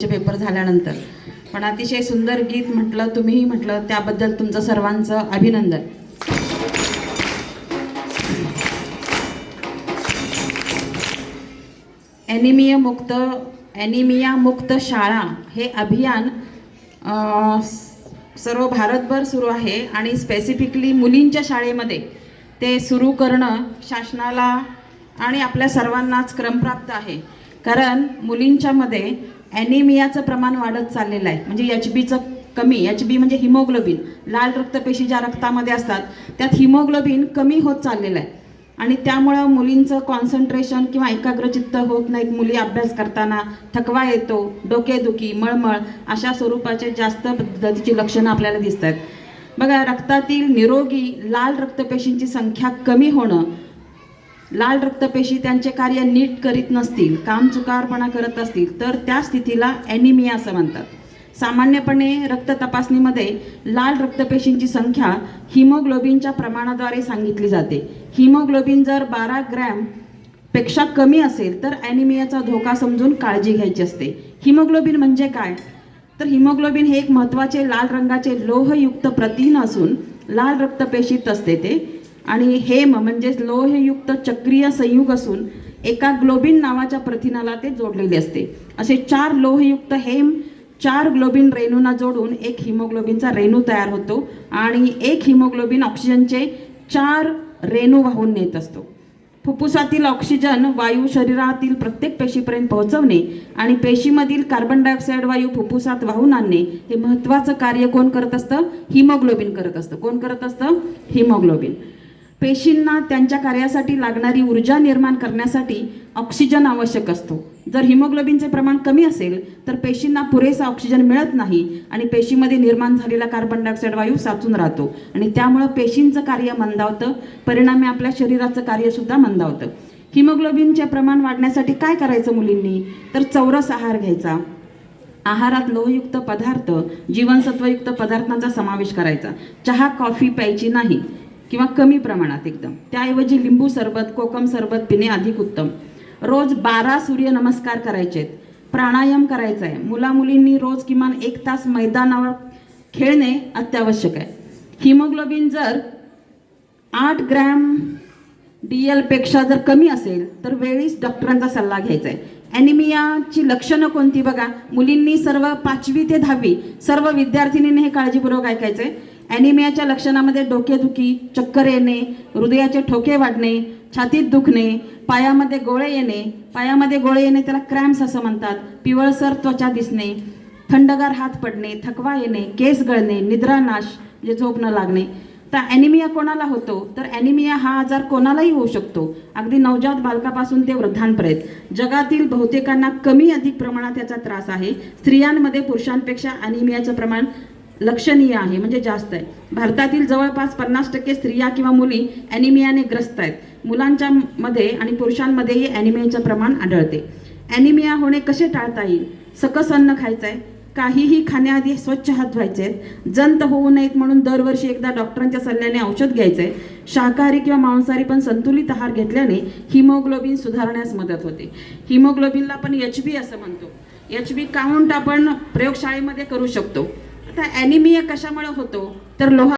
Paper झाल्यानंतर. पण अतिशय सुंदर गीत म्हटलं तुम्हीही म्हटलं त्याबद्दल तुमचं सर्वांचं अभिनंदन. ॲनिमिया मुक्त ॲनिमिया मुक्त शाळा हे अभियान सर्व भारतभर सुरू आहे आणि स्पेसिफिकली मुलींच्या शाळेमध्ये ते सुरू करणं शासनाला आणि आपल्या सर्वांनाच क्रमप्राप्त आहे. कारण मुलींच्यामध्ये ॲनिमियाचं प्रमाण वाढत चाललेलं आहे. म्हणजे एच बीचं कमी एच बी म्हणजे हिमोग्लोबिन लाल रक्तपेशी ज्या रक्तामध्ये असतात त्यात हिमोग्लोबिन कमी होत चाललेलं आहे. आणि त्यामुळं मुलींचं कॉन्सन्ट्रेशन किंवा एकाग्रचित्त होत नाहीत. मुली अभ्यास करताना थकवा येतो डोकेदुखी मळमळ अशा स्वरूपाचे जास्त पद्धतीची लक्षणं आपल्याला दिसत आहेत बघा रक्तातील निरोगी लाल रक्तपेशींची संख्या कमी होणं लाल रक्तपेशी त्यांचे कार्य नीट करीत नसतील काम चुकारपणा करत असतील तर त्या स्थितीला ॲनिमिया असं म्हणतात. सामान्यपणे रक्त तपासणीमध्ये लाल रक्तपेशींची संख्या हिमोग्लोबिनच्या प्रमाणाद्वारे सांगितली जाते. हिमोग्लोबिन जर बारा ग्रॅमपेक्षा कमी असेल तर ॲनिमियाचा धोका समजून काळजी घ्यायची असते. हिमोग्लोबिन म्हणजे काय? तर हिमोग्लोबिन हे एक महत्त्वाचे लाल रंगाचे लोहयुक्त प्रथिन असून लाल रक्तपेशीत असते ते. आणि हेम म्हणजे लोहयुक्त चक्रीय संयुग असून एका ग्लोबिन नावाच्या प्रथिनाला ते जोडलेले असते. असे चार लोहयुक्त हेम चार ग्लोबिन रेणूंना जोडून एक हिमोग्लोबिनचा रेणू तयार होतो आणि एक हिमोग्लोबिन ऑक्सिजनचे चार रेणू वाहून नेत असतो. फुफ्फुसातील ऑक्सिजन वायू शरीरातील प्रत्येक पेशीपर्यंत पोहोचवणे आणि पेशीमधील कार्बन डायऑक्साईड वायू फुफ्फुसात वाहून आणणे हे महत्त्वाचं कार्य कोण करत असतं? हिमोग्लोबिन करत असतं. कोण करत असतं? हिमोग्लोबिन. पेशींना त्यांच्या कार्यासाठी लागणारी ऊर्जा निर्माण करण्यासाठी ऑक्सिजन आवश्यक असतो. जर हिमोग्लोबिनचे प्रमाण कमी असेल तर पेशींना पुरेसा ऑक्सिजन मिळत नाही आणि पेशीमध्ये निर्माण झालेला कार्बन डायऑक्साईड वायू साचून राहतो. आणि त्यामुळं पेशींचं कार्य मंदावतं परिणामी आपल्या शरीराचं कार्यसुद्धा मंदावतं. हिमोग्लोबिनचे प्रमाण वाढण्यासाठी काय करायचं मुलींनी? तर चौरस आहार घ्यायचा. आहारात लोहयुक्त पदार्थ जीवनसत्वयुक्त पदार्थांचा समावेश करायचा. चहा कॉफी प्यायची नाही. किंवा कमी प्रमाणात एकदम. त्याऐवजी लिंबू सरबत कोकम सरबत पिणे अधिक उत्तम. रोज बारा सूर्यनमस्कार करायचे प्राणायाम करायचा आहे मुलामुलींनी रोज किमान एक तास मैदानावर खेळणे अत्यावश्यक आहे. हिमोग्लोबिन जर आठ ग्रॅम डी एलपेक्षा जर कमी असेल तर वेळीच डॉक्टरांचा सल्ला घ्यायचा आहे ॲनिमियाची लक्षणं कोणती बघा? मुलींनी सर्व पाचवी ते दहावी सर्व विद्यार्थिनींनी हे काळजीपूर्वक ऐकायचं आहे ॲनिमियाच्या लक्षणामध्ये डोकेदुखी चक्कर येणे हृदयाचे ठोके वाढणे छातीत दुखणे पायामध्ये गोळे येणे पायामध्ये गोळे येणे त्याला क्रॅम्स असं म्हणतात. पिवळसर त्वचा दिसणे थंडगार हात पडणे थकवा येणे केस गळणे निद्रानाश म्हणजे झोप न लागणे. तर ॲनिमिया कोणाला होतो? तर ॲनिमिया हा आजार कोणालाही होऊ शकतो. अगदी नवजात बालकापासून ते वृद्धांपर्यंत. जगातील बहुतेकांना कमी अधिक प्रमाणात याचा त्रास आहे. स्त्रियांमध्ये पुरुषांपेक्षा ॲनिमियाचं प्रमाण लक्षणीय आहे म्हणजे जास्त आहे. भारतातील जवळपास पन्नास टक्के स्त्रिया किंवा मुली ॲनिमियाने ग्रस्त आहेत. मुलांच्या मध्ये आणि पुरुषांमध्येही ॲनिमियाचं प्रमाण आढळते. ॲनिमिया होणे कसे टाळता येईल? सकस अन्न खायचं आहे काहीही खाण्याआधी स्वच्छ हात धुवायचे आहेत. जंत होऊ नयेत म्हणून दरवर्षी एकदा डॉक्टरांच्या सल्ल्याने औषध घ्यायचं. आहे शाकाहारी किंवा मांसाहारी पण संतुलित आहार घेतल्याने हिमोग्लोबिन सुधारण्यास मदत होते. हिमोग्लोबिनला आपण एच बी असं म्हणतो. एच बी काउंट आपण प्रयोगशाळेमध्ये करू शकतो. आता ॲनिमिया कशामुळे होतो? तर लोहा